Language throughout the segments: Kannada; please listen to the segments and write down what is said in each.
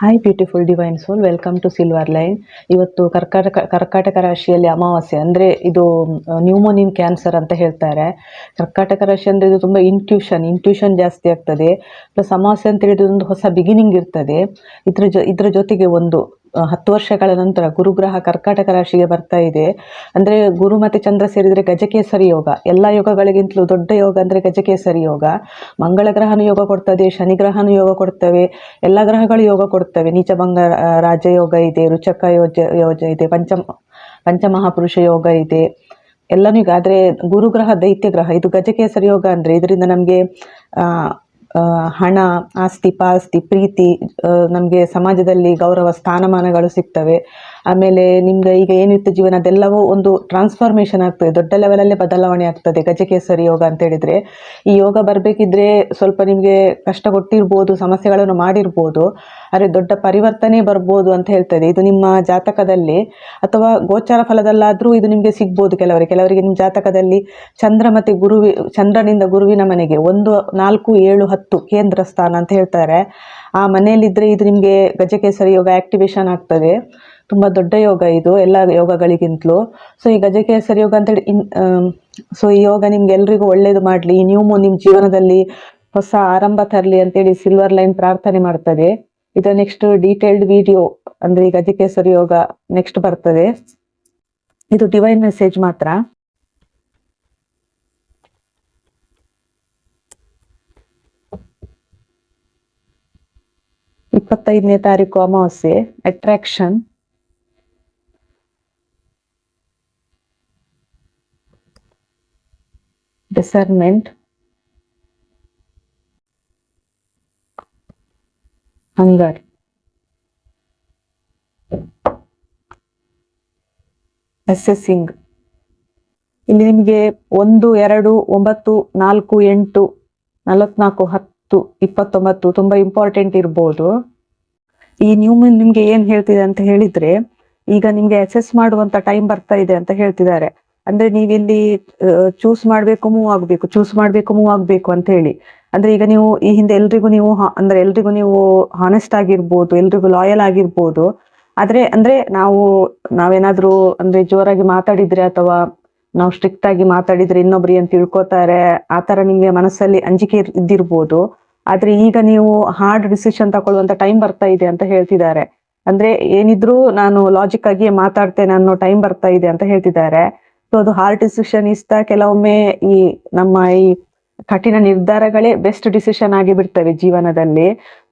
Hi beautiful divine soul welcome to silver line ಇವತ್ತು ಕರ್ಕಾಟಕ ಕರ್ಕಾಟಕ ರಾಶಿಯಲ್ಲಿ ಅಮಾವಾಸ್ಯೆ, ಅಂದರೆ ಇದು ನ್ಯೂಮೋನಿನ್ ಕ್ಯಾನ್ಸರ್ ಅಂತ ಹೇಳ್ತಾರೆ. ಕರ್ಕಾಟಕ ರಾಶಿ ಅಂದರೆ ಇದು ತುಂಬ ಇಂಟ್ಯೂಷನ್ ಇಂಟ್ಯೂಷನ್ ಜಾಸ್ತಿ ಆಗ್ತದೆ. ಪ್ಲಸ್ ಅಮಾವಾಸ್ಯೆ ಅಂತ ಹೇಳಿದ್ರೆ ಒಂದು ಹೊಸ ಬಿಗಿನಿಂಗ್ ಇರ್ತದೆ. ಇದ್ರ ಜೊ, ಇದ್ರ ಜೊತೆಗೆ ಒಂದು ಹತ್ತು ವರ್ಷಗಳ ನಂತರ ಗುರುಗ್ರಹ ಕರ್ಕಾಟಕ ರಾಶಿಗೆ ಬರ್ತಾ ಇದೆ. ಅಂದರೆ ಗುರು ಮತ್ತು ಚಂದ್ರ ಸೇರಿದರೆ ಗಜಕೇಸರಿ ಯೋಗ. ಎಲ್ಲ ಯೋಗಗಳಿಗಿಂತಲೂ ದೊಡ್ಡ ಯೋಗ ಅಂದರೆ ಗಜಕೇಸರಿ ಯೋಗ. ಮಂಗಳ ಗ್ರಹನು ಯೋಗ ಕೊಡ್ತದೆ, ಶನಿ ಗ್ರಹನು ಯೋಗ ಕೊಡ್ತವೆ, ಎಲ್ಲ ಗ್ರಹಗಳು ಯೋಗ ಕೊಡ್ತವೆ. ನೀಚಭಂಗ ರಾಜ ರಾಜಯೋಗ ಇದೆ, ರುಚಕ ಯೋಜ ಯೋಜ ಇದೆ, ಪಂಚ, ಪಂಚಮಹಾಪುರುಷ ಯೋಗ ಇದೆ. ಎಲ್ಲನೂ ಈಗ, ಆದರೆ ಗುರುಗ್ರಹ ದೈತ್ಯ ಗ್ರಹ. ಇದು ಗಜಕೇಸರಿ ಯೋಗ ಅಂದರೆ ಇದರಿಂದ ನಮಗೆ ಹಣ ಆಸ್ತಿ ಪಾಸ್ತಿ ಪ್ರೀತಿ ನಮಗೆ ಸಮಾಜದಲ್ಲಿ ಗೌರವ ಸ್ಥಾನಮಾನಗಳು ಸಿಗ್ತವೆ. ಆಮೇಲೆ ನಿಮ್ಗೆ ಈಗ ಏನಿತ್ತು ಜೀವನ, ಅದೆಲ್ಲವೂ ಒಂದು ಟ್ರಾನ್ಸ್ಫಾರ್ಮೇಷನ್ ಆಗ್ತದೆ. ದೊಡ್ಡ ಲೆವೆಲಲ್ಲೇ ಬದಲಾವಣೆ ಆಗ್ತದೆ. ಗಜಕೇಸರಿ ಯೋಗ ಅಂತ ಹೇಳಿದ್ರೆ. ಈ ಯೋಗ ಬರಬೇಕಿದ್ರೆ ಸ್ವಲ್ಪ ನಿಮಗೆ ಕಷ್ಟ ಕೊಟ್ಟಿರ್ಬೋದು, ಸಮಸ್ಯೆಗಳನ್ನು ಮಾಡಿರ್ಬೋದು, ಆದರೆ ದೊಡ್ಡ ಪರಿವರ್ತನೆ ಬರ್ಬೋದು ಅಂತ ಹೇಳ್ತದೆ. ಇದು ನಿಮ್ಮ ಜಾತಕದಲ್ಲಿ ಅಥವಾ ಗೋಚಾರ ಫಲದಲ್ಲಾದರೂ ಇದು ನಿಮಗೆ ಸಿಗ್ಬೋದು ಕೆಲವರಿಗೆ. ಕೆಲವರಿಗೆ ನಿಮ್ಮ ಜಾತಕದಲ್ಲಿ ಚಂದ್ರ ಮತ್ತು ಗುರುವಿ, ಚಂದ್ರನಿಂದ ಗುರುವಿನ ಮನೆಗೆ ಒಂದು, ನಾಲ್ಕು, ಏಳು, ಹತ್ತು ಕೇಂದ್ರ ಸ್ಥಾನ ಅಂತ ಹೇಳ್ತಾರೆ. ಆ ಮನೆಯಲ್ಲಿದ್ದರೆ ಇದು ನಿಮಗೆ ಗಜಕೇಸರಿ ಯೋಗ ಆಕ್ಟಿವೇಶನ್ ಆಗ್ತದೆ. ತುಂಬ ದೊಡ್ಡ ಯೋಗ ಇದು, ಎಲ್ಲ ಯೋಗಗಳಿಗಿಂತಲೂ. ಸೊ ಈ ಗಜಕೇಸರಿ ಯೋಗ ಅಂತೇಳಿ ಇನ್ ಸೊ ಈ ಯೋಗ ನಿಮ್ಗೆ ಎಲ್ರಿಗೂ ಒಳ್ಳೇದು ಮಾಡಲಿ. ನ್ಯೂ ನಿಮ್ಮ ಜೀವನದಲ್ಲಿ ಹೊಸ ಆರಂಭ ತರಲಿ ಅಂತೇಳಿ ಸಿಲ್ವರ್ ಲೈನ್ ಪ್ರಾರ್ಥನೆ ಮಾಡ್ತದೆ. ಇದು ನೆಕ್ಸ್ಟ್ ಡೀಟೇಲ್ಡ್ ವಿಡಿಯೋ ಅಂದ್ರೆ ಈ ಗಜಕೇಸರಿ ಯೋಗ ನೆಕ್ಸ್ಟ್ ಬರ್ತದೆ. ಇದು ಡಿವೈನ್ ಮೆಸೇಜ್ ಮಾತ್ರ. ಇಪ್ಪತ್ತೈದನೇ ತಾರೀಕು ಅಮಾವಾಸ್ಯೆ ಅಟ್ರಾಕ್ಷನ್ discernment, hunger. ಅಸೆಸಿಂಗ್ ಇಲ್ಲಿ ನಿಮಗೆ ಒಂದು ಎರಡು ಒಂಬತ್ತು ನಾಲ್ಕು ಎಂಟು ನಲವತ್ನಾಲ್ಕು ಹತ್ತು ಇಪ್ಪತ್ತೊಂಬತ್ತು ತುಂಬಾ ಇಂಪಾರ್ಟೆಂಟ್ ಇರ್ಬೋದು. ಈ ನ್ಯೂ ನಿಮ್ಗೆ ಏನ್ ಹೇಳ್ತಿದೆ ಅಂತ ಹೇಳಿದ್ರೆ ಈಗ ನಿಮ್ಗೆ ಅಸೆಸ್ ಮಾಡುವಂತ ಟೈಮ್ ಬರ್ತಾ ಇದೆ ಅಂತ ಹೇಳ್ತಿದ್ದಾರೆ. ಅಂದ್ರೆ ನೀವಿಲ್ಲಿ ಚೂಸ್ ಮಾಡ್ಬೇಕು ಮೂವ್ ಆಗ್ಬೇಕು ಚೂಸ್ ಮಾಡ್ಬೇಕು ಮೂವ್ ಆಗ್ಬೇಕು ಅಂತ ಹೇಳಿ. ಅಂದ್ರೆ ಈಗ ನೀವು ಈ ಹಿಂದೆ ಎಲ್ರಿಗೂ ನೀವು ಅಂದ್ರೆ ಎಲ್ರಿಗೂ ನೀವು ಹಾನೆಸ್ಟ್ ಆಗಿರ್ಬೋದು, ಎಲ್ರಿಗೂ ಲಾಯಲ್ ಆಗಿರ್ಬೋದು. ಆದ್ರೆ, ಅಂದ್ರೆ ನಾವು, ನಾವೇನಾದ್ರೂ, ಅಂದ್ರೆ ಜೋರಾಗಿ ಮಾತಾಡಿದ್ರೆ ಅಥವಾ ನಾವು ಸ್ಟ್ರಿಕ್ಟ್ ಆಗಿ ಮಾತಾಡಿದ್ರೆ ಇನ್ನೊಬ್ರು ಏನ್ ತಿಳ್ಕೊತಾರೆ ಆತರ ನಿಮ್ಗೆ ಮನಸ್ಸಲ್ಲಿ ಅಂಜಿಕೆ ಇದ್ದಿರ್ಬೋದು. ಆದ್ರೆ ಈಗ ನೀವು ಹಾರ್ಡ್ ಡಿಸಿಷನ್ ತಗೊಳ್ಳುವಂತ ಟೈಮ್ ಬರ್ತಾ ಇದೆ ಅಂತ ಹೇಳ್ತಿದ್ದಾರೆ. ಅಂದ್ರೆ ಏನಿದ್ರು ನಾನು ಲಾಜಿಕ್ ಆಗಿ ಮಾತಾಡ್ತೇನೆ ಅನ್ನೋ ಟೈಮ್ ಬರ್ತಾ ಇದೆ ಅಂತ ಹೇಳ್ತಿದ್ದಾರೆ. ಸೊ ಅದು ಹಾರ್ಡ್ ಡಿಸಿಷನ್ ಇಷ್ಟ ಕೆಲವೊಮ್ಮೆ ಈ ನಮ್ಮ ಈ ಕಠಿಣ ನಿರ್ಧಾರಗಳೇ ಬೆಸ್ಟ್ ಡಿಸಿಷನ್ ಆಗಿ ಬಿಡ್ತವೆ ಜೀವನದಲ್ಲಿ.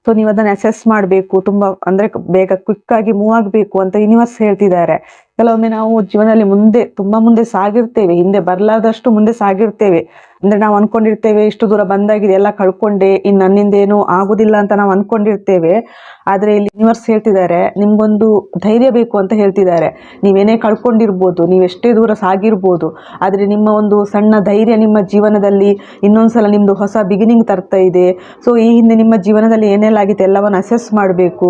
ಸೊ ನೀವು ಅದನ್ನ ಅಸೆಸ್ ಮಾಡಬೇಕು, ತುಂಬಾ ಅಂದ್ರೆ ಬೇಗ ಕ್ವಿಕ್ ಆಗಿ ಮೂವ್ ಆಗ್ಬೇಕು ಅಂತ ಯೂನಿವರ್ಸ್ ಹೇಳ್ತಿದ್ದಾರೆ. ಕೆಲವೊಮ್ಮೆ ನಾವು ಜೀವನದಲ್ಲಿ ಮುಂದೆ, ತುಂಬಾ ಮುಂದೆ ಸಾಗಿರ್ತೇವೆ, ಹಿಂದೆ ಬರ್ಲಾದಷ್ಟು ಮುಂದೆ ಸಾಗಿರ್ತೇವೆ. ಅಂದ್ರೆ ನಾವು ಅನ್ಕೊಂಡಿರ್ತೇವೆ ಇಷ್ಟು ದೂರ ಬಂದಾಗಿದೆ, ಎಲ್ಲ ಕಳ್ಕೊಂಡೆ, ಇನ್ ನನ್ನಿಂದ ಏನು ಆಗುದಿಲ್ಲ ಅಂತ ನಾವು ಅನ್ಕೊಂಡಿರ್ತೇವೆ. ಆದ್ರೆ ಇಲ್ಲಿ ಯೂನಿವರ್ಸ್ ಹೇಳ್ತಿದ್ದಾರೆ, ನಿಮ್ಗೊಂದು ಧೈರ್ಯ ಬೇಕು ಅಂತ ಹೇಳ್ತಿದ್ದಾರೆ. ನೀವೇನೇ ಕಳ್ಕೊಂಡಿರ್ಬೋದು, ನೀವು ಎಷ್ಟೇ ದೂರ ಸಾಗಿರ್ಬೋದು, ಆದ್ರೆ ನಿಮ್ಮ ಒಂದು ಸಣ್ಣ ಧೈರ್ಯ ನಿಮ್ಮ ಜೀವನದಲ್ಲಿ ಇನ್ನೊಂದ್ಸಲ ನಿಮ್ದು ಹೊಸ ಬಿಗಿನಿಂಗ್ ತರ್ತಾ ಇದೆ. ಸೊ ಈ ಹಿಂದೆ ನಿಮ್ಮ ಜೀವನದಲ್ಲಿ ಏನೆಲ್ಲ ಆಗಿತ್ತು ಎಲ್ಲವನ್ನು ಅಸೆಸ್ ಮಾಡಬೇಕು,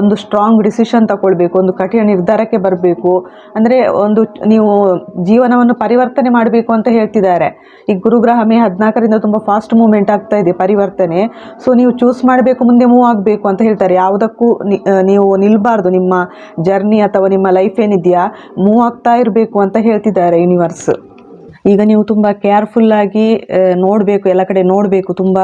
ಒಂದು ಸ್ಟ್ರಾಂಗ್ ಡಿಸಿಷನ್ ತಗೊಳ್ಬೇಕು, ಒಂದು ಕಠಿಣ ನಿರ್ಧಾರಕ್ಕೆ ಬರಬೇಕು. ಅಂದ್ರೆ ಒಂದು ನೀವು ಜೀವನವನ್ನು ಪರಿವರ್ತನೆ ಮಾಡಬೇಕು ಅಂತ ಹೇಳ್ತಿದ್ದಾರೆ. ಈ ಗುರುಗ್ರಹ ಮೇ ಹದಿನಾಲ್ಕರಿಂದ ತುಂಬ ಫಾಸ್ಟ್ ಮೂವ್ಮೆಂಟ್ ಆಗ್ತಾ ಇದೆ, ಪರಿವರ್ತನೆ. ಸೊ ನೀವು ಚೂಸ್ ಮಾಡಬೇಕು, ಮುಂದೆ ಮೂವ್ ಆಗಬೇಕು ಅಂತ ಹೇಳ್ತಾರೆ. ಯಾವುದಕ್ಕೂ ನೀವು ನಿಲ್ಬಾರ್ದು. ನಿಮ್ಮ ಜರ್ನಿ ಅಥವಾ ನಿಮ್ಮ ಲೈಫ್ ಏನಿದೆಯಾ ಮೂವ್ ಆಗ್ತಾ ಇರಬೇಕು ಅಂತ ಹೇಳ್ತಿದ್ದಾರೆ ಯೂನಿವರ್ಸ್ ಈಗ ನೀವು ತುಂಬ ಕೇರ್ಫುಲ್ ಆಗಿ ನೋಡಬೇಕು, ಎಲ್ಲ ಕಡೆ ನೋಡಬೇಕು, ತುಂಬ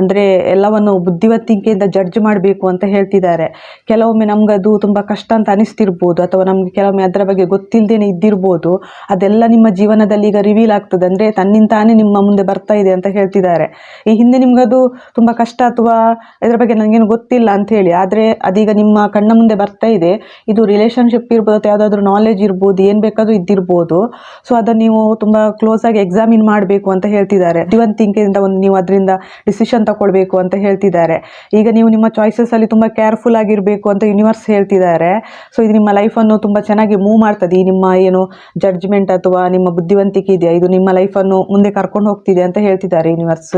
ಅಂದರೆ ಎಲ್ಲವನ್ನು ಬುದ್ಧಿವಂತಿಕೆಯಿಂದ ಜಡ್ಜ್ ಮಾಡಬೇಕು ಅಂತ ಹೇಳ್ತಿದ್ದಾರೆ. ಕೆಲವೊಮ್ಮೆ ನಮ್ಗದು ತುಂಬ ಕಷ್ಟ ಅಂತ ಅನಿಸ್ತಿರ್ಬೋದು, ಅಥವಾ ನಮ್ಗೆ ಕೆಲವೊಮ್ಮೆ ಅದರ ಬಗ್ಗೆ ಗೊತ್ತಿಲ್ಲದೇನೆ ಇದ್ದಿರ್ಬೋದು, ಅದೆಲ್ಲ ನಿಮ್ಮ ಜೀವನದಲ್ಲಿ ಈಗ ರಿವೀಲ್ ಆಗ್ತದೆ. ಅಂದರೆ ತನ್ನಿಂತಾನೇ ನಿಮ್ಮ ಮುಂದೆ ಬರ್ತಾ ಇದೆ ಅಂತ ಹೇಳ್ತಿದ್ದಾರೆ. ಈ ಹಿಂದೆ ನಿಮ್ಗದು ತುಂಬ ಕಷ್ಟ ಅಥವಾ ಇದರ ಬಗ್ಗೆ ನನಗೇನು ಗೊತ್ತಿಲ್ಲ ಅಂತ ಹೇಳಿ, ಆದರೆ ಅದೀಗ ನಿಮ್ಮ ಕಣ್ಣ ಮುಂದೆ ಬರ್ತಾ ಇದೆ. ಇದು ರಿಲೇಶನ್ಶಿಪ್ ಇರ್ಬೋದು, ಅಥವಾ ಯಾವುದಾದ್ರೂ ನಾಲೆಜ್ ಇರ್ಬೋದು, ಏನು ಬೇಕಾದರೂ ಇದ್ದಿರ್ಬೋದು. ಸೊ ಅದನ್ನು ನೀವು ತುಂಬ ಕ್ಲೋಸ್ ಆಗಿ ಎಕ್ಸಾಮಿನ್ ಮಾಡಬೇಕು ಅಂತ ಹೇಳ್ತಿದ್ದಾರೆ. ಬುದ್ಧಿವಂತಿಕೆಯಿಂದ ಒಂದು ನೀವು ಅದರಿಂದ ಡಿಸಿಷನ್ ತಗೊಳ್ಬೇಕು ಅಂತ ಹೇಳ್ತಿದ್ದಾರೆ. ಈಗ ನೀವು ನಿಮ್ಮ ಚಾಯ್ಸಸ್ ಅಲ್ಲಿ ತುಂಬಾ ಕೇರ್ಫುಲ್ ಆಗಿರಬೇಕು ಅಂತ ಯೂನಿವರ್ಸ್ ಹೇಳ್ತಿದ್ದಾರೆ. ಸೊ ಇದು ನಿಮ್ಮ ಲೈಫನ್ನು ತುಂಬಾ ಚೆನ್ನಾಗಿ ಮೂವ್ ಮಾಡ್ತದೆ. ನಿಮ್ಮ ಏನು ಜಡ್ಜ್ಮೆಂಟ್ ಅಥವಾ ನಿಮ್ಮ ಬುದ್ಧಿವಂತಿಕೆ ಇದೆಯಾ? ಇದು ನಿಮ್ಮ ಲೈಫನ್ನು ಮುಂದೆ ಕರ್ಕೊಂಡು ಹೋಗ್ತಿದೆ ಅಂತ ಹೇಳ್ತಿದ್ದಾರೆ ಯೂನಿವರ್ಸ್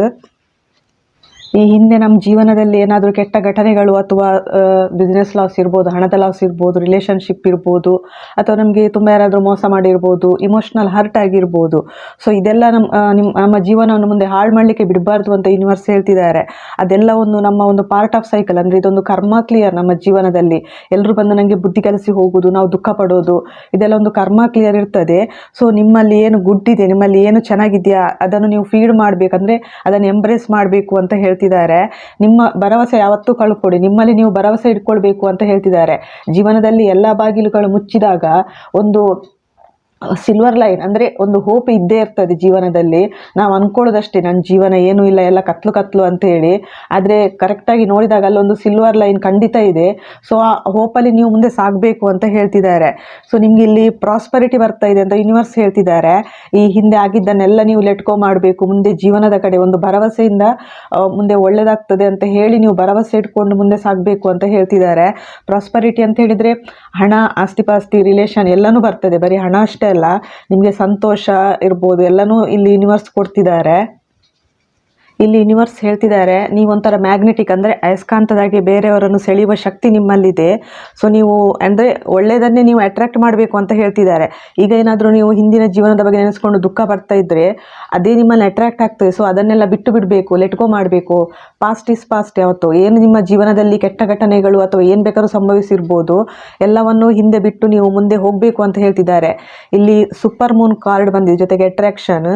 ಈ ಹಿಂದೆ ನಮ್ಮ ಜೀವನದಲ್ಲಿ ಏನಾದರೂ ಕೆಟ್ಟ ಘಟನೆಗಳು ಅಥವಾ ಬಿಸ್ನೆಸ್ ಲಾಸ್ ಇರ್ಬೋದು, ಹಣದ ಲಾಸ್ ಇರ್ಬೋದು ರಿಲೇಷನ್ಶಿಪ್ ಇರ್ಬೋದು, ಅಥವಾ ನಮಗೆ ತುಂಬ ಯಾರಾದರೂ ಮೋಸ ಮಾಡಿರ್ಬೋದು ಇಮೋಷ್ನಲ್ ಹರ್ಟ್ ಆಗಿರ್ಬೋದು. ಸೊ ಇದೆಲ್ಲ ನಮ್ಮ ನಿಮ್ಮ ನಮ್ಮ ಜೀವನವನ್ನು ಮುಂದೆ ಹಾಳು ಮಾಡಲಿಕ್ಕೆ ಬಿಡಬಾರ್ದು ಅಂತ ಯೂನಿವರ್ಸ್ ಹೇಳ್ತಿದ್ದಾರೆ. ಅದೆಲ್ಲ ಒಂದು ನಮ್ಮ ಒಂದು ಪಾರ್ಟ್ ಆಫ್ ಸೈಕಲ್ ಅಂದರೆ ಇದೊಂದು ಕರ್ಮ ಕ್ಲಿಯರ್ ನಮ್ಮ ಜೀವನದಲ್ಲಿ. ಎಲ್ಲರೂ ಬಂದು ನನಗೆ ಬುದ್ಧಿ ಕಲಸಿ ಹೋಗೋದು, ನಾವು ದುಃಖ ಪಡೋದು, ಇದೆಲ್ಲ ಒಂದು ಕರ್ಮ ಕ್ಲಿಯರ್ ಇರ್ತದೆ. ಸೊ ನಿಮ್ಮಲ್ಲಿ ಏನು ಗುಡ್ ಇದೆ, ನಿಮ್ಮಲ್ಲಿ ಏನು ಚೆನ್ನಾಗಿದೆಯಾ, ಅದನ್ನು ನೀವು ಫೀಡ್ ಮಾಡಬೇಕಂದ್ರೆ ಅದನ್ನು ಎಂಬ್ರೇಸ್ ಮಾಡಬೇಕು ಅಂತ ಹೇಳ್ತಿದ್ದಾರೆ. ನಿಮ್ಮ ಭರವಸೆ ಯಾವತ್ತೂ ಕಳ್ಕೊಡಿ. ನಿಮ್ಮಲ್ಲಿ ನೀವು ಭರವಸೆ ಇಟ್ಕೊಳ್ಬೇಕು ಅಂತ ಹೇಳ್ತಿದ್ದಾರೆ. ಜೀವನದಲ್ಲಿ ಎಲ್ಲ ಬಾಗಿಲುಗಳು ಮುಚ್ಚಿದಾಗ ಒಂದು ಸಿಲ್ವರ್ ಲೈನ್ ಅಂದರೆ ಒಂದು ಹೋಪ್ ಇದ್ದೇ ಇರ್ತದೆ ಜೀವನದಲ್ಲಿ. ನಾವು ಅನ್ಕೊಳ್ಳೋದಷ್ಟೇ ನನ್ನ ಜೀವನ ಏನೂ ಇಲ್ಲ, ಎಲ್ಲ ಕತ್ಲು ಕತ್ಲು ಅಂತ ಹೇಳಿ. ಆದರೆ ಕರೆಕ್ಟಾಗಿ ನೋಡಿದಾಗ ಅಲ್ಲೊಂದು ಸಿಲ್ವರ್ ಲೈನ್ ಖಂಡಿತ ಇದೆ. ಸೊ ಆ ಹೋಪಲ್ಲಿ ನೀವು ಮುಂದೆ ಸಾಗಬೇಕು ಅಂತ ಹೇಳ್ತಿದ್ದಾರೆ. ಸೊ ನಿಮ್ಗೆ ಇಲ್ಲಿ ಪ್ರಾಸ್ಪರಿಟಿ ಬರ್ತಾ ಇದೆ ಅಂತ ಯೂನಿವರ್ಸ್ ಹೇಳ್ತಿದ್ದಾರೆ. ಈ ಹಿಂದೆ ಆಗಿದ್ದನ್ನೆಲ್ಲ ನೀವು ಲೆಟ್ಕೋ ಮಾಡಬೇಕು. ಮುಂದೆ ಜೀವನದ ಕಡೆ ಒಂದು ಭರವಸೆಯಿಂದ ಮುಂದೆ ಒಳ್ಳೆಯದಾಗ್ತದೆ ಅಂತ ಹೇಳಿ ನೀವು ಭರವಸೆ ಇಟ್ಕೊಂಡು ಮುಂದೆ ಸಾಗಬೇಕು ಅಂತ ಹೇಳ್ತಿದ್ದಾರೆ. ಪ್ರಾಸ್ಪರಿಟಿ ಅಂತ ಹೇಳಿದರೆ ಹಣ ಆಸ್ತಿಪಾಸ್ತಿ ರಿಲೇಷನ್ ಎಲ್ಲನೂ ಬರ್ತದೆ. ಬರೀ ಹಣ ಅಷ್ಟೇ ಅಲ್ಲ ನಿಮಗೆ ಸಂತೋಷ ಇರ್ಬೋದು. ಎಲ್ಲನೂ ಇಲ್ಲಿ ಯೂನಿವರ್ಸ್ ಕೊಡ್ತಿದ್ದಾರೆ. ಇಲ್ಲಿ ಯೂನಿವರ್ಸ್ ಹೇಳ್ತಿದ್ದಾರೆ ನೀವೊಂಥರ ಮ್ಯಾಗ್ನೆಟಿಕ್ ಅಂದರೆ ಅಯಸ್ಕಾಂತದಾಗಿ ಬೇರೆಯವರನ್ನು ಸೆಳೆಯುವ ಶಕ್ತಿ ನಿಮ್ಮಲ್ಲಿದೆ. ಸೊ ನೀವು ಅಂದರೆ ಒಳ್ಳೆಯದನ್ನೇ ನೀವು ಅಟ್ರಾಕ್ಟ್ ಮಾಡಬೇಕು ಅಂತ ಹೇಳ್ತಿದ್ದಾರೆ. ಈಗ ಏನಾದರೂ ನೀವು ಹಿಂದಿನ ಜೀವನದ ಬಗ್ಗೆ ನೆನೆಸ್ಕೊಂಡು ದುಃಖ ಬರ್ತಾ ಇದ್ದರೆ ಅದೇ ನಿಮ್ಮಲ್ಲಿ ಅಟ್ರಾಕ್ಟ್ ಆಗ್ತದೆ. ಸೊ ಅದನ್ನೆಲ್ಲ ಬಿಟ್ಟು ಬಿಡಬೇಕು ಲೆಟ್ಕೋ ಮಾಡಬೇಕು. ಪಾಸ್ಟ್ ಇಸ್ ಪಾಸ್ಟ್ ಯಾವತ್ತು. ಏನು ನಿಮ್ಮ ಜೀವನದಲ್ಲಿ ಕೆಟ್ಟ ಘಟನೆಗಳು ಅಥವಾ ಏನು ಬೇಕಾದ್ರೂ ಸಂಭವಿಸಿರ್ಬೋದು, ಎಲ್ಲವನ್ನು ಹಿಂದೆ ಬಿಟ್ಟು ನೀವು ಮುಂದೆ ಹೋಗಬೇಕು ಅಂತ ಹೇಳ್ತಿದ್ದಾರೆ. ಇಲ್ಲಿ ಸೂಪರ್ ಮೂನ್ ಕಾರ್ಡ್ ಬಂದಿದೆ, ಜೊತೆಗೆ ಅಟ್ರಾಕ್ಷನ್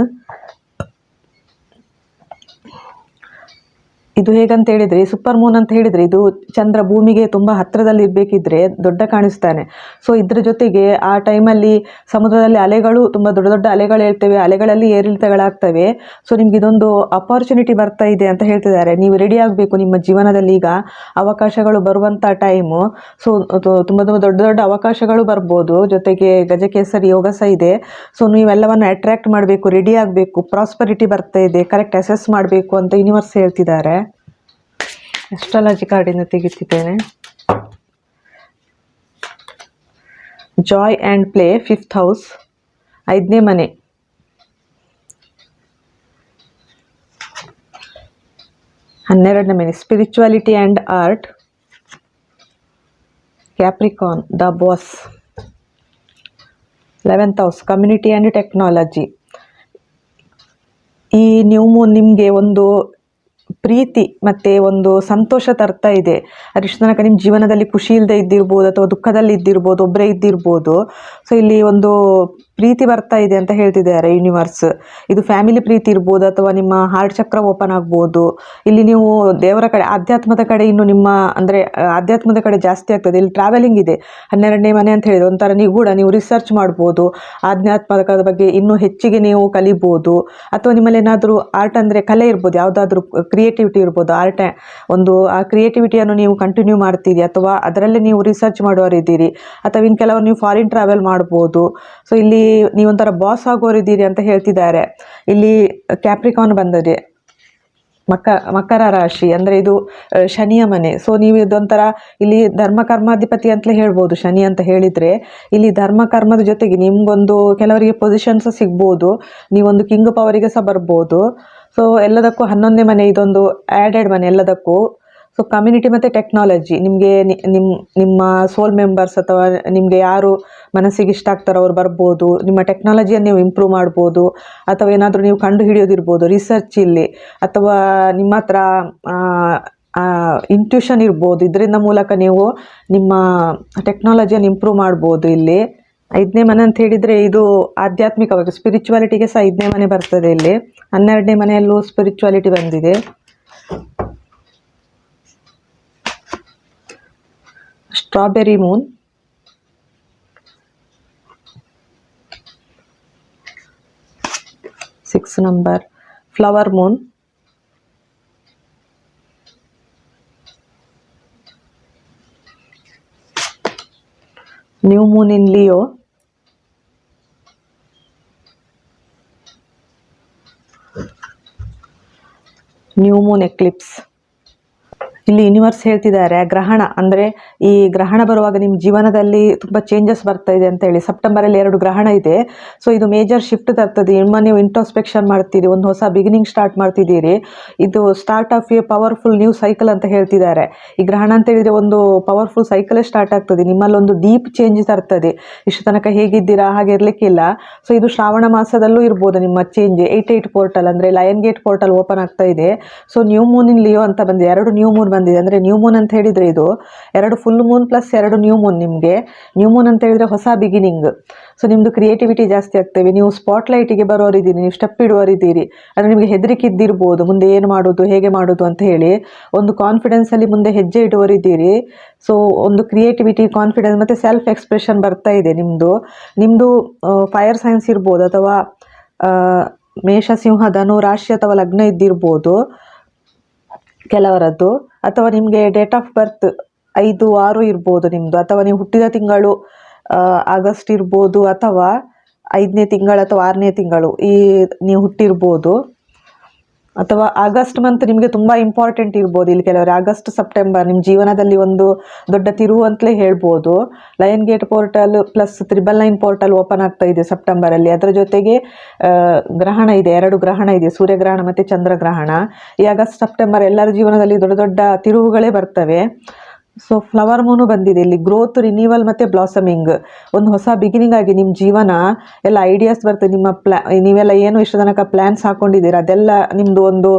ಇದು ಹೇಗಂತ ಹೇಳಿದ್ರೆ, ಸೂಪರ್ ಮೂನ್ ಅಂತ ಹೇಳಿದ್ರೆ, ಇದು ಚಂದ್ರ ಭೂಮಿಗೆ ತುಂಬಾ ಹತ್ತಿರದಲ್ಲಿ ಇರಬೇಕಿದ್ರೆ ದೊಡ್ಡ ಕಾಣಿಸ್ತಾನೆ. ಸೊ ಇದರ ಜೊತೆಗೆ ಆ ಟೈಮಲ್ಲಿ ಸಮುದ್ರದಲ್ಲಿ ಅಲೆಗಳು, ತುಂಬಾ ದೊಡ್ಡ ದೊಡ್ಡ ಅಲೆಗಳು ಹೇಳ್ತೇವೆ ಅಲೆಗಳಲ್ಲಿ ಏರಿಳಿತಗಳಾಗ್ತವೆ. ಸೊ ನಿಮ್ಗೆ ಇದೊಂದು ಅಪಾರ್ಚುನಿಟಿ ಬರ್ತಾ ಇದೆ ಅಂತ ಹೇಳ್ತಿದ್ದಾರೆ. ನೀವು ರೆಡಿ ಆಗಬೇಕು ನಿಮ್ಮ ಜೀವನದಲ್ಲಿ ಈಗ ಅವಕಾಶಗಳು ಬರುವಂತ ಟೈಮು ಸೊ ತುಂಬಾ ತುಂಬಾ ದೊಡ್ಡ ದೊಡ್ಡ ಅವಕಾಶಗಳು ಬರ್ಬೋದು. ಜೊತೆಗೆ ಗಜಕೇಸರಿ ಯೋಗ ಸಹ ಇದೆ. ಸೊ ನೀವೆಲ್ಲವನ್ನು ಅಟ್ರಾಕ್ಟ್ ಮಾಡಬೇಕು ರೆಡಿ ಆಗಬೇಕು ಪ್ರಾಸ್ಪರಿಟಿ ಬರ್ತಾ ಇದೆ ಕರೆಕ್ಟ್ ಅಸೆಸ್ ಮಾಡಬೇಕು ಅಂತ ಯೂನಿವರ್ಸ್ ಹೇಳ್ತಿದ್ದಾರೆ. ಅಸ್ಟ್ರಾಲಜಿ ಕಾರ್ಡಿಂದ ತೆಗಿತಿದ್ದೇನೆ. Joy and play fifth house ಐದನೇ ಮನೆ. ಹನ್ನೆರಡನೇ ಮನೆ spirituality and art Capricorn the boss eleventh house community and technology ಈ ನ್ಯೂ ಮೂನ್ ನಿಮಗೆ ಒಂದು ಪ್ರೀತಿ ಮತ್ತೆ ಒಂದು ಸಂತೋಷ ತರ್ತಾ ಇದೆ. ಅದಿಷ್ಟು ನಿಮ್ಮ ಜೀವನದಲ್ಲಿ ಖುಷಿ ಇಲ್ಲದೆ ಇದ್ದಿರ್ಬೋದು ಅಥವಾ ದುಃಖದಲ್ಲಿ ಇದ್ದಿರ್ಬೋದು ಒಬ್ಬರೇ ಇದ್ದಿರ್ಬೋದು. ಸೊ ಇಲ್ಲಿ ಒಂದು ಪ್ರೀತಿ ಬರ್ತಾ ಇದೆ ಅಂತ ಹೇಳ್ತಿದ್ದಾರೆ ಯೂನಿವರ್ಸ್ ಇದು ಫ್ಯಾಮಿಲಿ ಪ್ರೀತಿ ಇರ್ಬೋದು ಅಥವಾ ನಿಮ್ಮ ಹಾರ್ಟ್ ಚಕ್ರ ಓಪನ್ ಆಗ್ಬೋದು. ಇಲ್ಲಿ ನೀವು ದೇವರ ಕಡೆ, ಆಧ್ಯಾತ್ಮದ ಕಡೆ ಇನ್ನು ನಿಮ್ಮ, ಅಂದರೆ ಆಧ್ಯಾತ್ಮದ ಕಡೆ ಜಾಸ್ತಿ ಆಗ್ತದೆ. ಇಲ್ಲಿ ಟ್ರಾವೆಲಿಂಗ್ ಇದೆ. ಹನ್ನೆರಡನೇ ಮನೆ ಅಂತ ಹೇಳಿದ್ರು. ಒಂಥರ ನಿಗೂಢ ನೀವು ರಿಸರ್ಚ್ ಮಾಡ್ಬೋದು. ಆಧ್ಯಾತ್ಮದ ಬಗ್ಗೆ ಇನ್ನೂ ಹೆಚ್ಚಿಗೆ ನೀವು ಕಲಿಬೋದು. ಅಥವಾ ನಿಮ್ಮಲ್ಲಿ ಏನಾದರೂ ಆರ್ಟ್ ಅಂದರೆ ಕಲೆ ಇರ್ಬೋದು. ಯಾವುದಾದ್ರೂ ಕ್ರಿಯೇಟಿವಿಟಿ ಇರ್ಬೋದು. ಆರ್ಟ್ ಒಂದು, ಆ ಕ್ರಿಯೇಟಿವಿಟಿಯನ್ನು ನೀವು ಕಂಟಿನ್ಯೂ ಮಾಡ್ತೀರಿ. ಅಥವಾ ಅದರಲ್ಲೇ ನೀವು ರಿಸರ್ಚ್ ಮಾಡುವವರಿದ್ದೀರಿ. ಅಥವಾ ಇನ್ನು ಕೆಲವರು ನೀವು ಫಾರಿನ್ ಟ್ರಾವೆಲ್ ಮಾಡ್ಬೋದು. ಸೊ ಇಲ್ಲಿ ನೀವೊಂಥರ ಬಾಸ್ ಆಗೋರಿದ್ದೀರಿ ಅಂತ ಹೇಳ್ತಿದ್ದಾರೆ. ಇಲ್ಲಿ ಕ್ಯಾಪ್ರಿಕಾನ್ ಬಂದಿದೆ. ಮಕ, ಮಕರ ರಾಶಿ ಅಂದರೆ ಇದು ಶನಿಯ ಮನೆ. ಸೊ ನೀವು ಇದೊಂಥರ ಇಲ್ಲಿ ಧರ್ಮ ಕರ್ಮಾಧಿಪತಿ ಅಂತಲೇ ಹೇಳ್ಬೋದು, ಶನಿ ಅಂತ ಹೇಳಿದರೆ. ಇಲ್ಲಿ ಧರ್ಮ ಕರ್ಮದ ಜೊತೆಗೆ ನಿಮಗೊಂದು ಕೆಲವರಿಗೆ ಪೊಸಿಷನ್ಸ್ ಸಿಗ್ಬೋದು. ನೀವೊಂದು ಕಿಂಗ್ ಪವರಿಗೆ ಸಹ ಬರ್ಬೋದು. ಸೊ ಎಲ್ಲದಕ್ಕೂ ಹನ್ನೊಂದನೇ ಮನೆ ಇದೊಂದು ಆ್ಯಡೆಡ್ ಮನೆ ಎಲ್ಲದಕ್ಕೂ. ಸೊ ಕಮ್ಯುನಿಟಿ ಮತ್ತು ಟೆಕ್ನಾಲಜಿ ನಿಮಗೆ ನಿಮ್ಮ ನಿಮ್ಮ ಸೋಲ್ ಮೆಂಬರ್ಸ್ ಅಥವಾ ನಿಮಗೆ ಯಾರು ಮನಸ್ಸಿಗೆ ಇಷ್ಟ ಆಗ್ತಾರೋ ಅವ್ರು ಬರ್ಬೋದು, ನಿಮ್ಮ ಟೆಕ್ನಾಲಜಿಯನ್ನು ನೀವು ಇಂಪ್ರೂವ್ ಮಾಡ್ಬೋದು, ಅಥವಾ ಏನಾದರೂ ನೀವು ಕಂಡು ಹಿಡಿಯೋದಿರ್ಬೋದು ರಿಸರ್ಚ್ ಇಲ್ಲಿ, ಅಥವಾ ನಿಮ್ಮ ಹತ್ರ ಇಂಟ್ಯೂಷನ್ ಇರ್ಬೋದು, ಇದರಿಂದ ಮೂಲಕ ನೀವು ನಿಮ್ಮ ಟೆಕ್ನಾಲಜಿಯನ್ನು ಇಂಪ್ರೂವ್ ಮಾಡ್ಬೋದು ಇಲ್ಲಿ. ಐದನೇ ಮನೆ ಅಂತ ಹೇಳಿದರೆ ಇದು ಆಧ್ಯಾತ್ಮಿಕವಾಗಿ ಸ್ಪಿರಿಚುವಾಲಿಟಿಗೆ ಸಹ ಐದನೇ ಮನೆ ಬರ್ತದೆ ಇಲ್ಲಿ. ಹನ್ನೆರಡನೇ ಮನೆಯಲ್ಲೂ ಸ್ಪಿರಿಚುವಾಲಿಟಿ ಬಂದಿದೆ. Strawberry moon six number flower moon new moon in Leo new moon eclipse ಇಲ್ಲಿ ಯೂನಿವರ್ಸ್ ಹೇಳ್ತಿದ್ದಾರೆ, ಗ್ರಹಣ. ಅಂದರೆ ಈ ಗ್ರಹಣ ಬರುವಾಗ ನಿಮ್ಮ ಜೀವನದಲ್ಲಿ ತುಂಬ ಚೇಂಜಸ್ ಬರ್ತಾ ಇದೆ ಅಂತ ಹೇಳಿ. ಸೆಪ್ಟೆಂಬರಲ್ಲಿ ಎರಡು ಗ್ರಹಣ ಇದೆ. ಸೊ ಇದು ಮೇಜರ್ ಶಿಫ್ಟ್ ತರ್ತದೆ. ನಿಮ್ಮ ನೀವು ಇಂಟ್ರೋಸ್ಪೆಕ್ಷನ್ ಮಾಡ್ತೀರಿ, ಒಂದು ಹೊಸ ಬಿಗಿನಿಂಗ್ ಸ್ಟಾರ್ಟ್ ಮಾಡ್ತಿದ್ದೀರಿ. ಇದು start of a powerful new cycle ಅಂತ ಹೇಳ್ತಿದ್ದಾರೆ. ಈ ಗ್ರಹಣ ಅಂತ ಹೇಳಿದ್ರೆ ಒಂದು ಪವರ್ಫುಲ್ ಸೈಕಲೇ ಸ್ಟಾರ್ಟ್ ಆಗ್ತದೆ. ನಿಮ್ಮಲ್ಲಿ ಒಂದು ಡೀಪ್ ಚೇಂಜ್ ತರ್ತದೆ. ಇಷ್ಟು ತನಕ ಹೇಗಿದ್ದೀರಾ, ಹಾಗೆ ಇರಲಿಕ್ಕಿಲ್ಲ. ಸೊ ಇದು ಶ್ರಾವಣ ಮಾಸದಲ್ಲೂ ಇರ್ಬೋದು ನಿಮ್ಮ ಚೇಂಜ್ ಏಯ್ಟ್ ಏಯ್ಟ್ ಪೋರ್ಟಲ್ ಅಂದರೆ ಲಯನ್ ಗೇಟ್ ಪೋರ್ಟಲ್ ಓಪನ್ ಆಗ್ತಾ ಇದೆ. So new moon in Leo ಅಂತ ಬಂದಿದೆ. ಎರಡು ನ್ಯೂ ಮೂನ್ ಬಂದಿದೆ. ಅಂದರೆ ನ್ಯೂ ಮೂನ್ ಅಂತ ಹೇಳಿದರೆ ಇದು ಎರಡು ಫುಲ್ ಮೂನ್ ಪ್ಲಸ್ ಎರಡು ನ್ಯೂ ಮೂನ್ ನಿಮಗೆ. ನ್ಯೂ ಮೂನ್ ಅಂತ ಹೇಳಿದರೆ ಹೊಸ ಬಿಗಿನಿಂಗ್ ಸೊ ನಿಮ್ಮದು ಕ್ರಿಯೇಟಿವಿಟಿ ಜಾಸ್ತಿ ಆಗ್ತೇವೆ. ನೀವು ಸ್ಪಾಟ್ಲೈಟಿಗೆ ಬರೋರಿದ್ದೀರಿ, ನೀವು ಸ್ಟೆಪ್ ಇಡುವರಿದ್ದೀರಿ. ಅಂದರೆ ನಿಮಗೆ ಹೆದರಿಕೆ ಇದ್ದಿರ್ಬೋದು ಮುಂದೆ ಏನು ಮಾಡೋದು, ಹೇಗೆ ಮಾಡೋದು ಅಂತ ಹೇಳಿ. ಒಂದು ಕಾನ್ಫಿಡೆನ್ಸಲ್ಲಿ ಮುಂದೆ ಹೆಜ್ಜೆ ಇಡುವರಿದ್ದೀರಿ. ಸೊ ಒಂದು ಕ್ರಿಯೇಟಿವಿಟಿ ಕಾನ್ಫಿಡೆನ್ಸ್ ಮತ್ತು ಸೆಲ್ಫ್ ಎಕ್ಸ್ಪ್ರೆಷನ್ ಬರ್ತಾ ಇದೆ ನಿಮ್ಮದು ನಿಮ್ಮದು ಫೈರ್ ಸೈನ್ಸ್ ಇರ್ಬೋದು ಅಥವಾ ಮೇಷ, ಸಿಂಹ, ಧನು, ರಾಶಿ ಅಥವಾ ಲಗ್ನ ಇದ್ದಿರ್ಬೋದು. ಕೆಲವರದ್ದು. ಅಥವಾ ನಿಮಗೆ ಡೇಟ್ ಆಫ್ ಬರ್ತ್ ಐದು, ಆರು ಇರ್ಬೋದು ನಿಮ್ಮದು ಅಥವಾ ನೀವು ಹುಟ್ಟಿದ ತಿಂಗಳು ಆಗಸ್ಟ್ ಇರ್ಬೋದು ಅಥವಾ ಐದನೇ ತಿಂಗಳು ಅಥವಾ ಆರನೇ ತಿಂಗಳು ಈ ನೀವು ಹುಟ್ಟಿರ್ಬೋದು. ಅಥವಾ ಆಗಸ್ಟ್ ಮಂತ್ ನಿಮಗೆ ತುಂಬ ಇಂಪಾರ್ಟೆಂಟ್ ಇರ್ಬೋದು. ಇಲ್ಲಿ ಕೆಲವರು ಆಗಸ್ಟ್, ಸೆಪ್ಟೆಂಬರ್ ನಿಮ್ಮ ಜೀವನದಲ್ಲಿ ಒಂದು ದೊಡ್ಡ ತಿರುವು ಅಂತಲೇ ಹೇಳ್ಬೋದು. Lion gate portal plus triple nine portal open ಆಗ್ತಾ ಇದೆ ಸೆಪ್ಟೆಂಬರಲ್ಲಿ. ಅದರ ಜೊತೆಗೆ ಗ್ರಹಣ ಇದೆ. ಎರಡು ಗ್ರಹಣ ಇದೆ. ಸೂರ್ಯಗ್ರಹಣ ಮತ್ತು ಚಂದ್ರಗ್ರಹಣ ಈ ಆಗಸ್ಟ್, ಸೆಪ್ಟೆಂಬರ್ ಎಲ್ಲರ ಜೀವನದಲ್ಲಿ ದೊಡ್ಡ ದೊಡ್ಡ ತಿರುವುಗಳೇ ಬರ್ತವೆ. ಸೊ ಫ್ಲವರ್ ಮೂನು ಬಂದಿದೆ. ಇಲ್ಲಿ ಗ್ರೋತ್ ರಿನೀವಲ್ ಮತ್ತು ಬ್ಲಾಸಮಿಂಗ್ ಒಂದು ಹೊಸ ಬಿಗಿನಿಂಗ್ ಆಗಿ ನಿಮ್ಮ ಜೀವನ, ಎಲ್ಲ ಐಡಿಯಾಸ್ ಬರ್ತದೆ ನಿಮ್ಮ ಪ್ಲಾ ನೀವೆಲ್ಲ ಏನು ಇಷ್ಟು ತನಕ ಪ್ಲ್ಯಾನ್ಸ್ ಹಾಕೊಂಡಿದ್ದೀರ, ಅದೆಲ್ಲ ನಿಮ್ಮದು ಒಂದು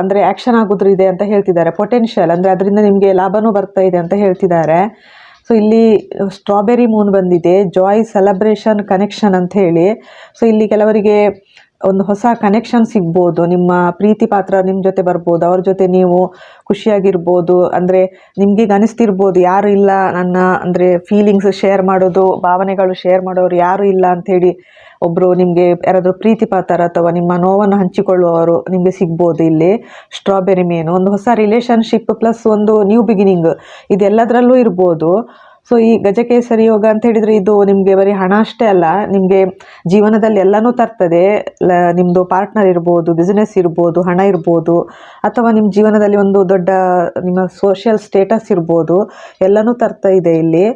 ಅಂದರೆ ಆ್ಯಕ್ಷನ್ ಆಗೋದ್ರ ಇದೆ ಅಂತ ಹೇಳ್ತಿದ್ದಾರೆ. ಪೊಟೆನ್ಷಿಯಲ್ ಅಂದರೆ ಅದರಿಂದ ನಿಮಗೆ ಲಾಭನೂ ಬರ್ತಾ ಇದೆ ಅಂತ ಹೇಳ್ತಿದ್ದಾರೆ. ಸೊ ಇಲ್ಲಿ ಸ್ಟ್ರಾಬೆರಿ ಮೂನ್ ಬಂದಿದೆ. ಜಾಯ್ ಸೆಲೆಬ್ರೇಷನ್ ಕನೆಕ್ಷನ್ ಅಂತ ಹೇಳಿ. ಸೊ ಇಲ್ಲಿ ಕೆಲವರಿಗೆ ಒಂದು ಹೊಸ ಕನೆಕ್ಷನ್ ಸಿಗ್ಬೋದು. ನಿಮ್ಮ ಪ್ರೀತಿ ಪಾತ್ರ ನಿಮ್ಮ ಜೊತೆ ಬರ್ಬೋದು. ಅವ್ರ ಜೊತೆ ನೀವು ಖುಷಿಯಾಗಿರ್ಬೋದು. ಅಂದರೆ ನಿಮಗೆ ಅನಿಸ್ತಿರ್ಬೋದು, ಯಾರು ಇಲ್ಲ ನನ್ನ ಅಂದರೆ ಫೀಲಿಂಗ್ಸ್ ಶೇರ್ ಮಾಡೋದು, ಭಾವನೆಗಳು ಶೇರ್ ಮಾಡೋರು ಯಾರು ಇಲ್ಲ ಅಂಥೇಳಿ ಒಬ್ಬರು ನಿಮಗೆ ಯಾರಾದರೂ ಪ್ರೀತಿ ಪಾತ್ರ ಅಥವಾ ನಿಮ್ಮ ನೋವನ್ನು ಹಂಚಿಕೊಳ್ಳುವವರು ನಿಮಗೆ ಸಿಗ್ಬೋದು ಇಲ್ಲಿ. ಸ್ಟ್ರಾಬೆರಿ ಮೇನು ಒಂದು ಹೊಸ ರಿಲೇಷನ್ಶಿಪ್ ಪ್ಲಸ್ ಒಂದು ನ್ಯೂ ಬಿಗಿನಿಂಗ್ ಇದೆಲ್ಲದರಲ್ಲೂ ಇರ್ಬೋದು. ಸೊ ಈ ಗಜಕೇಸರಿ ಯೋಗ ಅಂತ ಹೇಳಿದರೆ ಇದು ನಿಮಗೆ ಬರೀ ಹಣ ಅಷ್ಟೇ ಅಲ್ಲ, ನಿಮಗೆ ಜೀವನದಲ್ಲಿ ಎಲ್ಲನೂ ತರ್ತದೆ. ಲ ನಿಮ್ಮದು ಪಾರ್ಟ್ನರ್ ಇರ್ಬೋದು, ಬಿಸ್ನೆಸ್ ಇರ್ಬೋದು, ಹಣ ಇರ್ಬೋದು, ಅಥವಾ ನಿಮ್ಮ ಜೀವನದಲ್ಲಿ ಒಂದು ದೊಡ್ಡ, ನಿಮ್ಮ ಸೋಷಿಯಲ್ ಸ್ಟೇಟಸ್ ಇರ್ಬೋದು, ಎಲ್ಲನೂ ತರ್ತಾ ಇದೆ ಇಲ್ಲಿ.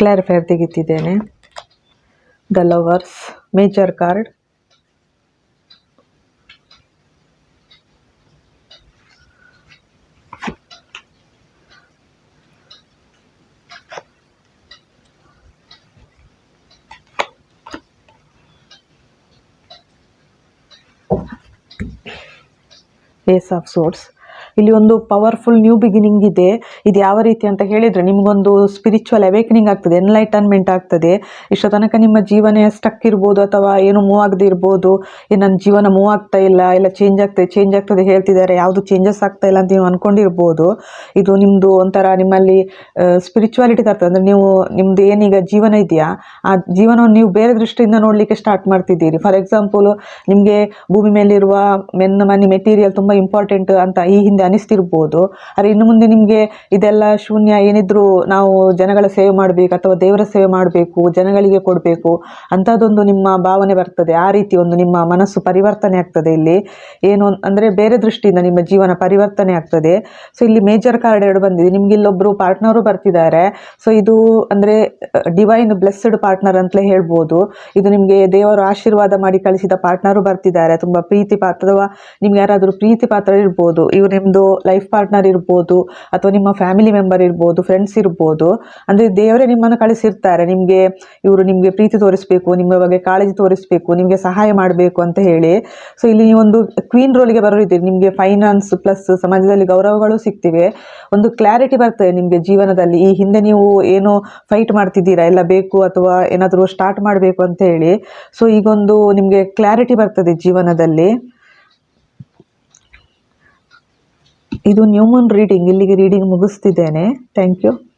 Clarifier ತೆಗಿತಿದ್ದೇನೆ. The lovers major card ace of swords ಇಲ್ಲಿ ಒಂದು ಪವರ್ಫುಲ್ ನ್ಯೂ ಬಿಗಿನಿಂಗ್ ಇದೆ. ಇದು ಯಾವ ರೀತಿ ಅಂತ ಹೇಳಿದರೆ ನಿಮಗೊಂದು ಸ್ಪಿರಿಚುವಲ್ ಅವೇಕನಿಂಗ್ ಆಗ್ತದೆ ಎನ್ಲೈಟನ್ಮೆಂಟ್ ಆಗ್ತದೆ. ಇಷ್ಟು ತನಕ ನಿಮ್ಮ ಜೀವನ ಸ್ಟಕ್ ಇರ್ಬೋದು ಅಥವಾ ಏನು ಮೂವ್ ಆಗದೆ ಇರ್ಬೋದು, ಏನು ನನ್ನ ಜೀವನ ಮೂವ್ ಆಗ್ತಾ ಇಲ್ಲ ಇಲ್ಲ ಚೇಂಜ್ ಆಗ್ತದೆ ಚೇಂಜ್ ಆಗ್ತದೆ ಹೇಳ್ತಿದ್ದಾರೆ, ಯಾವುದು ಚೇಂಜಸ್ ಆಗ್ತಾ ಇಲ್ಲ ಅಂತ ನೀವು ಅಂದ್ಕೊಂಡಿರ್ಬೋದು ಇದು ನಿಮ್ಮದು ಒಂಥರ ನಿಮ್ಮಲ್ಲಿ ಸ್ಪಿರಿಚುವಾಲಿಟಿ ತರ್ತದೆ ಅಂದರೆ ನೀವು ನಿಮ್ಮದು ಏನೀಗ ಜೀವನ ಇದೆಯಾ, ಆ ಜೀವನವನ್ನು ನೀವು ಬೇರೆ ದೃಷ್ಟಿಯಿಂದ ನೋಡಲಿಕ್ಕೆ ಸ್ಟಾರ್ಟ್ ಮಾಡ್ತಿದ್ದೀರಿ. ಫಾರ್ ಎಕ್ಸಾಂಪಲ್ ನಿಮಗೆ ಭೂಮಿ ಮೇಲಿರುವ ಮೆನ್ ಮನಿ ಮೆಟೀರಿಯಲ್ ತುಂಬ ಇಂಪಾರ್ಟೆಂಟ್ ಅಂತ ಈ ಹಿಂದೆ ಅನಿಸ್ತಿರ್ಬೋದು. ಆದರೆ ಇನ್ನು ಮುಂದೆ ನಿಮಗೆ ಇದೆಲ್ಲ ಶೂನ್ಯ, ಏನಿದ್ರು ನಾವು ಜನಗಳ ಸೇವೆ ಮಾಡಬೇಕು ಅಥವಾ ದೇವರ ಸೇವೆ ಮಾಡಬೇಕು, ಜನಗಳಿಗೆ ಕೊಡಬೇಕು ಅಂಥದ್ದೊಂದು ನಿಮ್ಮ ಭಾವನೆ ಬರ್ತದೆ. ಆ ರೀತಿ ಒಂದು ನಿಮ್ಮ ಮನಸ್ಸು ಪರಿವರ್ತನೆ ಆಗ್ತದೆ ಇಲ್ಲಿ. ಏನು ಅಂದರೆ ಬೇರೆ ದೃಷ್ಟಿಯಿಂದ ನಿಮ್ಮ ಜೀವನ ಪರಿವರ್ತನೆ ಆಗ್ತದೆ. ಸೊ ಇಲ್ಲಿ ಮೇಜರ್ ಕಾರ್ಡ್ ಎರಡು ಬಂದಿದೆ. ನಿಮ್ಗೆ ಇಲ್ಲೊಬ್ಬರು ಪಾರ್ಟ್ನರು ಬರ್ತಿದ್ದಾರೆ. ಸೊ ಇದು ಅಂದರೆ ಡಿವೈನ್ ಬ್ಲೆಸ್ಡ್ ಪಾರ್ಟ್ನರ್ ಅಂತಲೇ ಹೇಳ್ಬೋದು. ಇದು ನಿಮಗೆ ದೇವರು ಆಶೀರ್ವಾದ ಮಾಡಿ ಕಳಿಸಿದ ಪಾರ್ಟ್ನರು ಬರ್ತಿದ್ದಾರೆ. ತುಂಬ ಪ್ರೀತಿ ಪಾತ್ರ, ಅಥವಾ ನಿಮ್ಗೆ ಯಾರಾದರೂ ಪ್ರೀತಿ ಪಾತ್ರ ಇರ್ಬೋದು, ಇವ್ರು ನಿಮ್ಮದು ಲೈಫ್ ಪಾರ್ಟ್ನರ್ ಇರ್ಬೋದು, ಅಥವಾ ನಿಮ್ಮ ಫ್ಯಾಮಿಲಿ ಮೆಂಬರ್ ಇರ್ಬೋದು ಫ್ರೆಂಡ್ಸ್ ಇರ್ಬೋದು. ಅಂದರೆ ದೇವರೇ ನಿಮ್ಮನ್ನು ಕಳಿಸಿರ್ತಾರೆ. ನಿಮಗೆ ಇವರು ನಿಮಗೆ ಪ್ರೀತಿ ತೋರಿಸ್ಬೇಕು, ನಿಮ್ಮ ಬಗ್ಗೆ ಕಾಳಜಿ ತೋರಿಸ್ಬೇಕು, ನಿಮಗೆ ಸಹಾಯ ಮಾಡಬೇಕು ಅಂತ ಹೇಳಿ. ಸೊ ಇಲ್ಲಿ ನೀವೊಂದು ಕ್ವೀನ್ ರೋಲಿಗೆ ಬರೋರಿದ್ದೀರಿ ನಿಮಗೆ ಫೈನಾನ್ಸ್ ಪ್ಲಸ್ ಸಮಾಜದಲ್ಲಿ ಗೌರವಗಳು ಸಿಗ್ತಿವೆ. ಒಂದು ಕ್ಲಾರಿಟಿ ಬರ್ತದೆ ನಿಮಗೆ ಜೀವನದಲ್ಲಿ. ಈ ಹಿಂದೆ ನೀವು ಏನು ಫೈಟ್ ಮಾಡ್ತಿದ್ದೀರಾ? ಎಲ್ಲ ಬೇಕು ಅಥವಾ ಏನಾದರೂ ಸ್ಟಾರ್ಟ್ ಮಾಡಬೇಕು ಅಂತ ಹೇಳಿ. ಸೊ ಈಗೊಂದು ನಿಮಗೆ ಕ್ಲಾರಿಟಿ ಬರ್ತದೆ ಜೀವನದಲ್ಲಿ. ಇದು ನ್ಯೂಮನ್ ರೀಡಿಂಗ್ ಇಲ್ಲಿಗೆ ರೀಡಿಂಗ್ ಮುಗಿಸ್ತಿದ್ದೇನೆ. Thank you